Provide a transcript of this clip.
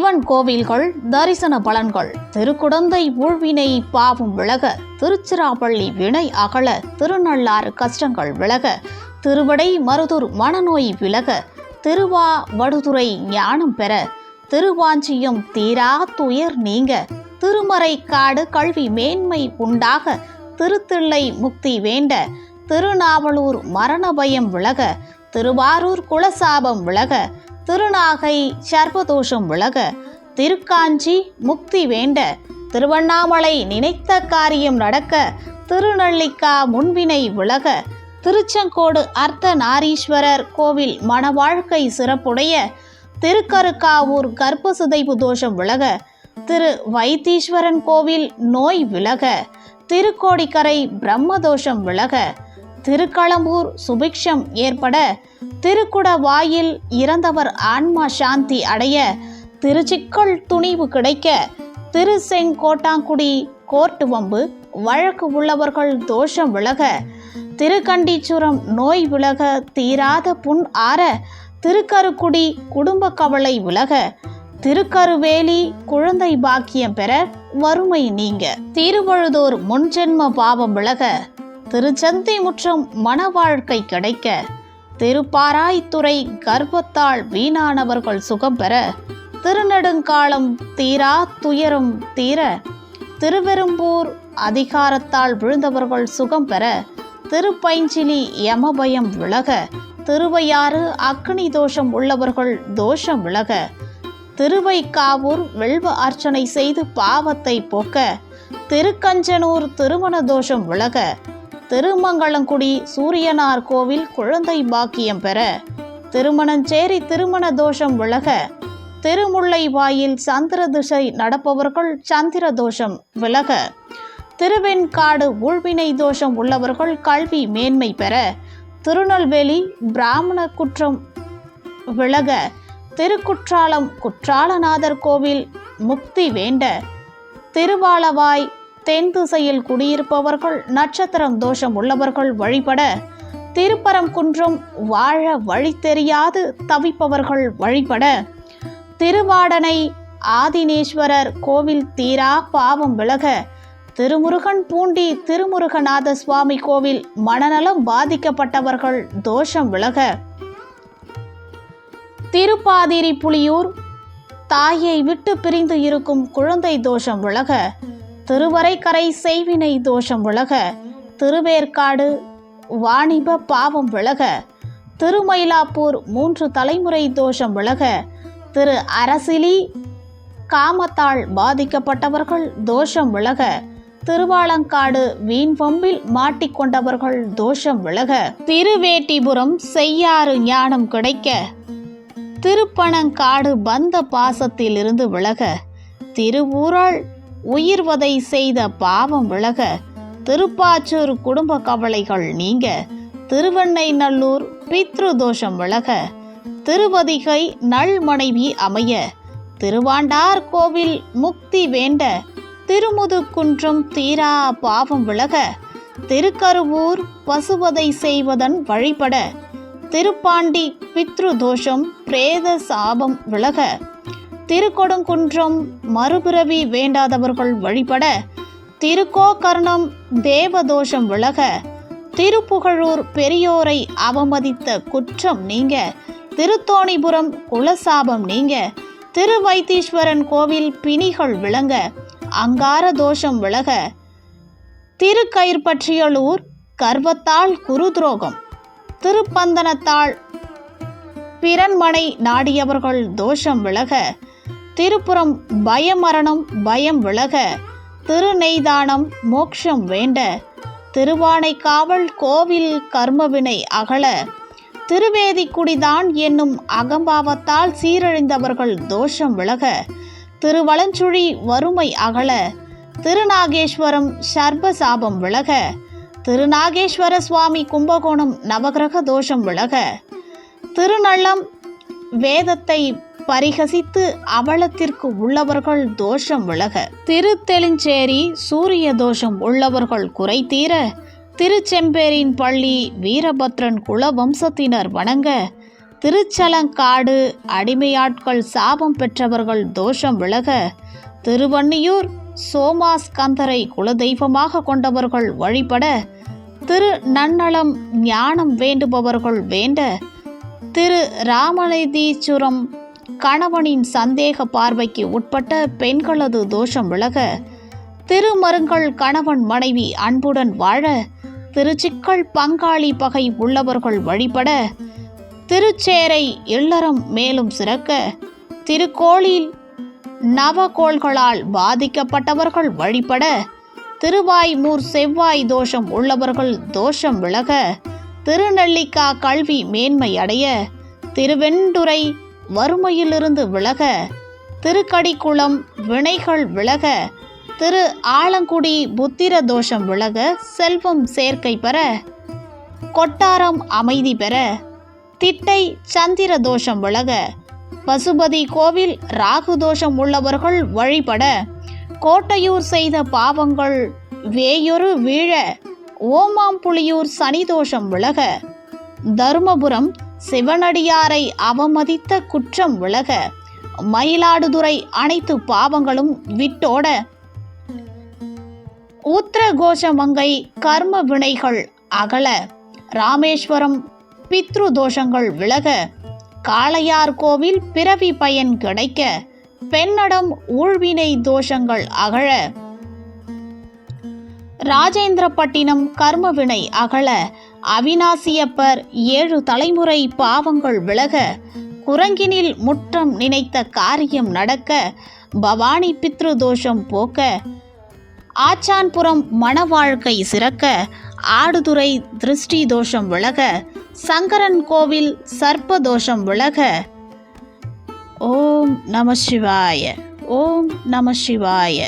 சிவன் கோவில்கள் தரிசன பலன்கள் திருக்குடந்தை ஊழ்வினை பாவம் விலக திருச்சிராப்பள்ளி வினை அகல திருநள்ளாறு கஷ்டங்கள் விலக திருவடை மருதூர் மனநோய் விலக திருவா வடுதுறை ஞானம் பெற திருவாஞ்சியம் தீரா துயர் நீங்க திருமறை காடு கல்வி மேன்மை உண்டாக திருத்தில்லை முக்தி வேண்ட திருநாவலூர் மரண பயம் விலக திருவாரூர் குலசாபம் விலக திருநாகை சர்வதோஷம் விலக திருக்காஞ்சி முக்தி வேண்ட திருவண்ணாமலை நினைத்த காரியம் நடக்க திருநள்ளிக்கா முன்வினை விலக திருச்செங்கோடு அர்த்த நாரீஸ்வரர் கோவில் மணவாழ்க்கை சிறப்புடைய திருக்கருக்காவூர் கர்ப்பசிதைப்பு தோஷம் விலக திரு வைத்தீஸ்வரன் கோவில் நோய் விலக திருக்கோடிக்கரை பிரம்மதோஷம் விலக திருக்களம்பூர் சுபிக்ஷம் ஏற்பட திருக்குட வாயில் இறந்தவர் ஆன்மா சாந்தி அடைய திருச்சிக்கல் துணிவு கிடைக்க திருசெங்கோட்டாங்குடி கோர்ட்டு வம்பு வழக்கு உள்ளவர்கள் தோஷம் விலக திருக்கண்டீச்சுரம் நோய் விலக தீராத புண் ஆற திருக்கருக்குடி குடும்ப கவலை விலக திருக்கருவேலி குழந்தை பாக்கியம் பெற வறுமை நீங்க. திருவழுதோர் முன்ஜென்ம பாவம் விலக திருச்சந்தி முற்றம் மன வாழ்க்கை கிடைக்க திருப்பாராய்த்துறை கர்ப்பத்தால் வீணானவர்கள் சுகம் பெற திருநெடுங்காலம் தீரா துயரம் தீர திருவெரும்பூர் அதிகாரத்தால் விழுந்தவர்கள் சுகம் பெற திருப்பைஞ்சிலி யமபயம் விலக திருவையாறு அக்னி தோஷம் உள்ளவர்கள் தோஷம் விலக திருவைக்காவூர் வெல்வ அர்ச்சனை செய்து பாவத்தை போக்க திருக்கஞ்சனூர் திருமண தோஷம் விலக திருமங்கலங்குடி சூரியனார் கோவில் குழந்தை பாக்கியம் பெற. திருமணஞ்சேரி திருமண தோஷம் விலக. திருமுல்லை வாயில் சந்திர திசை நடப்பவர்கள் சந்திர தோஷம் விலக. திருவெண்காடு ஊழ்வினை தோஷம் உள்ளவர்கள் கல்வி மேன்மை பெற. திருநெல்வேலி பிராமண குற்றம் விலக. திருக்குற்றாலம் குற்றாலநாதர் கோவில் முக்தி வேண்ட. திருவாலவாய் தென் திசையில் குடியிருப்பவர்கள் நட்சத்திரம் தோஷம் உள்ளவர்கள் வழிபட திருப்பரங்குன்றம் வாழ வழி தெரியாது தவிப்பவர்கள் வழிபட திருவாடனை ஆதினேஸ்வரர் கோவில் தீரா பாவம் விலக திருமுருகன் பூண்டி திருமுருகநாத சுவாமி கோவில் மனநலம் பாதிக்கப்பட்டவர்கள் தோஷம் விலக. திருப்பாதிரி புலியூர் தாயை விட்டு பிரிந்து இருக்கும் குழந்தை தோஷம் விலக திருவரைக்கரை செய்வினை தோஷம் விலக திருவேற்காடு வாணிப பாவம் விலக திருமயிலாப்பூர் மூன்று தலைமுறை தோஷம் விலக திரு அரசிலி காமத்தால் பாதிக்கப்பட்டவர்கள் தோஷம் விலக திருவாலங்காடு வீண்வம்பில் மாட்டிக்கொண்டவர்கள் தோஷம் விலக திருவேட்டிபுரம் செய்யாறு ஞானம் கிடைக்க திருப்பணங்காடு பந்த பாசத்திலிருந்து விலக திருவூராள் உயிர்வதை செய்த பாவம் விலக திருப்பாச்சூர் குடும்ப கவலைகள் நீங்க திருவெண்ணை நல்லூர் பித்ரு தோஷம் விலக திருவதிகை நல் மனைவி அமைய திருவாண்டார் கோவில் முக்தி வேண்ட திருமுதுகுன்றம் தீரா பாவம் விலக திருக்கருவூர் பசுவதை செய்வதன் வழிபட திருப்பாண்டி பித்ரு தோஷம் பிரேத சாபம் விலக திருக்கொடுங்குன்றம் மறுபிறவி வேண்டாதவர்கள் வழிபட திருக்கோகர்ணம் தேவதோஷம் விலக திருப்புகழூர் பெரியோரை அவமதித்த குற்றம் நீங்க திருத்தோணிபுரம் குலசாபம் நீங்க திருவைத்தீஸ்வரன் கோவில் பிணிகள் விளங்க அங்கார தோஷம் விலக திருக்கயிற்பற்றியலூர் கர்வத்தால் குருதுரோகம் திருப்பந்தனத்தால் பிறன்மனை நாடியவர்கள் தோஷம் விலக திருப்புறம் பயமரணம் பயம் விலக திருநெய்தானம் மோட்சம் வேண்ட திருவானைக்காவல் கோவில் கர்மவினை அகல திருவேதிக்குடிதான் என்னும் அகம்பாவத்தால் சீரழிந்தவர்கள் தோஷம் விலக திருவலஞ்சுழி வறுமை அகல திருநாகேஸ்வரம் சர்பசாபம் விலக திருநாகேஸ்வர சுவாமி கும்பகோணம் நவகிரக தோஷம் விலக திருநள்ளம் வேதத்தை பரிகசித்து அவலத்திற்கு உள்ளவர்கள் தோஷம் விலக. திருத்தெளிஞ்சேரி சூரிய தோஷம் உள்ளவர்கள் குறை தீர திருச்செம்பேரின் பள்ளி வீரபத்ரன் குல வம்சத்தினர் வணங்க. திருச்சலங்காடு அடிமையாட்கள் சாபம் பெற்றவர்கள் தோஷம் விலக. திருவன்னியூர் சோமாஸ்கந்தரை குலதெய்வமாக கொண்டவர்கள் வழிபட. திரு நன்னலம் ஞானம் வேண்டுபவர்கள் வேண்ட. திரு ராமநதீச்சுரம் கணவனின் சந்தேக பார்வைக்கு உட்பட்ட பெண்களது தோஷம் விலக திருமருங்கள் கணவன் மனைவி அன்புடன் வாழ திருச்சிக்கள் பங்காளி பகை உள்ளவர்கள் வழிபட திருச்சேரை இல்லறம் மேலும் சிறக்க திருக்கோளில் நவகோள்களால் பாதிக்கப்பட்டவர்கள் வழிபட திருவாய்மூர் செவ்வாய் தோஷம் உள்ளவர்கள் தோஷம் விலக திருநெல்லிக்கா கல்வி மேன்மை அடைய திருவெண்டுரை வறுமையிலிருந்து விலக திருக்கடிக்குளம் வினைகள் விலக திரு ஆலங்குடி புத்திர தோஷம் விலக செல்வம் சேர்க்கை பெற கொட்டாரம் அமைதி பெற திட்டை சந்திர தோஷம் விலக பசுபதி கோவில் ராகு தோஷம் உள்ளவர்கள் வழிபட கோட்டையூர் செய்த பாவங்கள் வேயொரு வீழ ஓமாம்புலியூர் சனி தோஷம் விலக தருமபுரம் சிவனடியாரை அவமதித்த குற்றம் விலக மயிலாடுதுறை அனைத்து பாவங்களும் விட்டோட. ஊத்திரகோஷமங்கை கர்ம வினைகள் அகல. ராமேஸ்வரம் பித்ரு தோஷங்கள் விலக. காளையார் கோவில் பிறவி பயன் கிடைக்க. பெண்ணடம் ஊழ்வினை தோஷங்கள் அகழ. ராஜேந்திரப்பட்டினம் கர்மவினை அகல. அவினாசியப்பர் ஏழு தலைமுறை பாவங்கள் விலக குரங்கினில் முற்றம் நினைத்த காரியம் நடக்க பவானி பித்ரு தோஷம் போக்க ஆச்சான்புரம் மணவாழ்க்கை சிறக்க ஆடுதுறை திருஷ்டி தோஷம் விலக சங்கரன் கோவில் சர்ப்ப தோஷம் விலக. ஓம் நம சிவாய. ஓம் நம சிவாய.